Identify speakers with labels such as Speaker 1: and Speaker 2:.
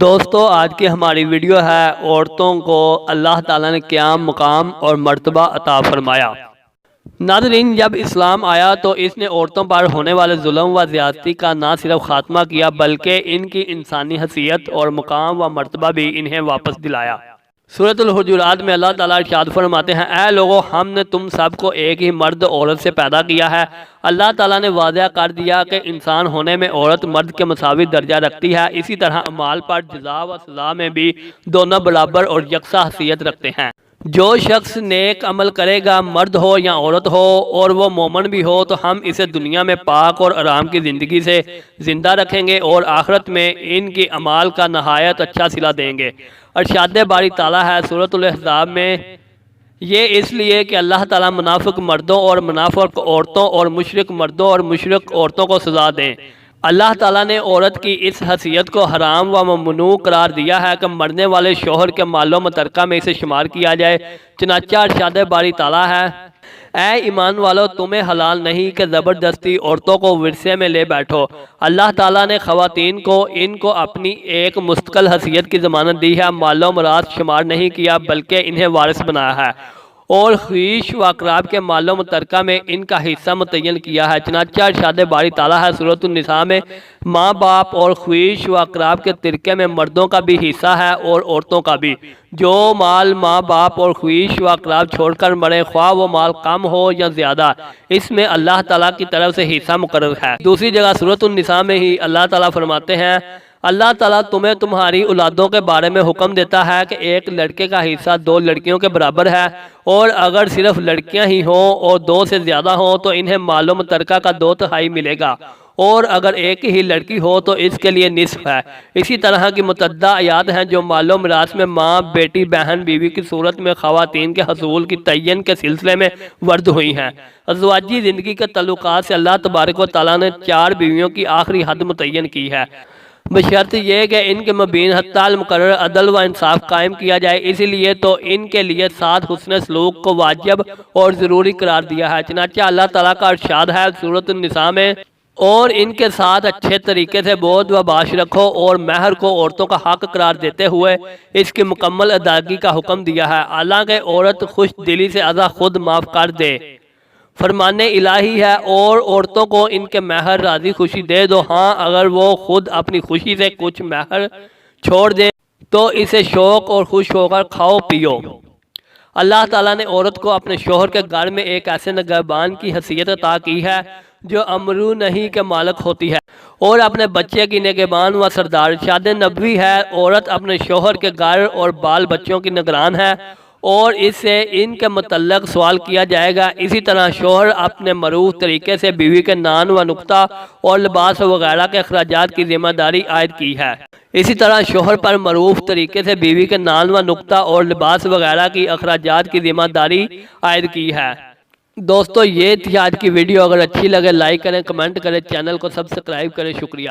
Speaker 1: دوستو، آج کی ہماری ویڈیو ہے عورتوں کو اللہ تعالیٰ نے قیام، مقام اور مرتبہ عطا فرمایا۔ ناظرین، جب اسلام آیا تو اس نے عورتوں پر ہونے والے ظلم و زیادتی کا نہ صرف خاتمہ کیا، بلکہ ان کی انسانی حیثیت اور مقام و مرتبہ بھی انہیں واپس دلایا۔ صورت الحجرات میں اللہ تعالیٰ ارشاد فرماتے ہیں، اے لوگو، ہم نے تم سب کو ایک ہی مرد عورت سے پیدا کیا ہے۔ اللہ تعالیٰ نے واضح کر دیا کہ انسان ہونے میں عورت مرد کے مساوی درجہ رکھتی ہے۔ اسی طرح امال پر جزا و سزا میں بھی دونوں برابر اور یکساں حیثیت رکھتے ہیں۔ جو شخص نیک عمل کرے گا، مرد ہو یا عورت ہو اور وہ مومن بھی ہو، تو ہم اسے دنیا میں پاک اور آرام کی زندگی سے زندہ رکھیں گے اور آخرت میں ان کی عمال کا نہایت اچھا صلہ دیں گے۔ ارشاد باری تعالیٰ ہے صورت الحضاب میں، یہ اس لیے کہ اللہ تعالیٰ منافق مردوں اور منافق عورتوں اور مشرق مردوں اور مشرق عورتوں کو سزا دیں۔ اللہ تعالیٰ نے عورت کی اس حیثیت کو حرام و ممنوع قرار دیا ہے کہ مرنے والے شوہر کے مال و مترکہ میں اسے شمار کیا جائے۔ چنانچہ ارشاد باری تعالیٰ ہے، اے ایمان والو، تمہیں حلال نہیں کہ زبردستی عورتوں کو ورثے میں لے بیٹھو۔ اللہ تعالیٰ نے خواتین کو، ان کو اپنی ایک مستقل حیثیت کی ضمانت دی ہے۔ مال و مراد شمار نہیں کیا، بلکہ انہیں وارث بنایا ہے۔ اور خیش و اقراب کے مال و مترکہ میں ان کا حصہ متعین کیا ہے۔ چنانچہ ارشاد باری تعالیٰ ہے صورت النساء میں ماں باپ اور خیش و اقراب کے ترکے میں مردوں کا بھی حصہ ہے اور عورتوں کا بھی۔ جو مال ماں باپ اور خیش و اقراب چھوڑ کر مرے، خواہ وہ مال کم ہو یا زیادہ، اس میں اللہ تعالیٰ کی طرف سے حصہ مقرر ہے۔ دوسری جگہ صورت النساء میں ہی اللہ تعالیٰ فرماتے ہیں اللہ تعالیٰ تمہیں تمہاری اولادوں کے بارے میں حکم دیتا ہے کہ ایک لڑکے کا حصہ دو لڑکیوں کے برابر ہے اور اگر صرف لڑکیاں ہی ہوں اور دو سے زیادہ ہوں تو انہیں معلوم ترکہ کا دو تہائی ملے گا اور اگر ایک ہی لڑکی ہو تو اس کے لیے نصف ہے۔ اسی طرح کی متعدہ آیات ہیں جو معلوم راس میں ماں، بیٹی، بہن، بیوی کی صورت میں خواتین کے حصول کی تعین کے سلسلے میں ورد ہوئی ہیں۔ ازواجی زندگی کے تعلقات سے اللہ تبارک و تعالیٰ نے چار بیویوں کی آخری حد متعین کی ہے۔ بشرط یہ کہ ان کے مبین حتی المقرر عدل و انصاف قائم کیا جائے اسی لیے تو ان کے لیے ساتھ حسن سلوک کو واجب اور ضروری قرار دیا ہے۔ چنانچہ اللہ تعالیٰ کا ارشاد ہے صورت النساء میں، اور ان کے ساتھ اچھے طریقے سے بود و باش رکھو اور مہر کو عورتوں کا حق قرار دیتے ہوئے اس کی مکمل ادائیگی کا حکم دیا ہے۔ حالانکہ عورت خوش دلی سے ازا خود معاف کر دے۔ فرمان الہی ہے اور عورتوں کو ان کے مہر راضی خوشی دے دو۔ ہاں اگر وہ خود اپنی خوشی سے کچھ مہر چھوڑ دے تو اسے شوق اور خوش ہو کر کھاؤ، پیو۔ اللہ تعالیٰ نے عورت کو اپنے شوہر کے گھر میں ایک ایسے نگہبان کی حیثیت عطا کی ہے جو امرو نہیں کے مالک ہوتی ہے۔ اور اپنے بچے کی نگہبان و سردار شاد نبوی ہے۔ عورت اپنے شوہر کے گھر اور بال بچوں کی نگران ہے۔ اور اس سے ان کے متعلق سوال کیا جائے گا۔ اسی طرح شوہر اپنے معروف طریقے سے بیوی کے نان و نقطہ اور لباس وغیرہ کے اخراجات کی ذمہ داری عائد کی ہے۔ اسی طرح شوہر پر معروف طریقے سے بیوی کے نان و نقطہ اور لباس وغیرہ کی اخراجات کی ذمہ داری عائد کی ہے۔ دوستو، یہ تھی آج کی ویڈیو۔ اگر اچھی لگے، لائک کریں، کمنٹ کریں، چینل کو سبسکرائب کریں۔ شکریہ۔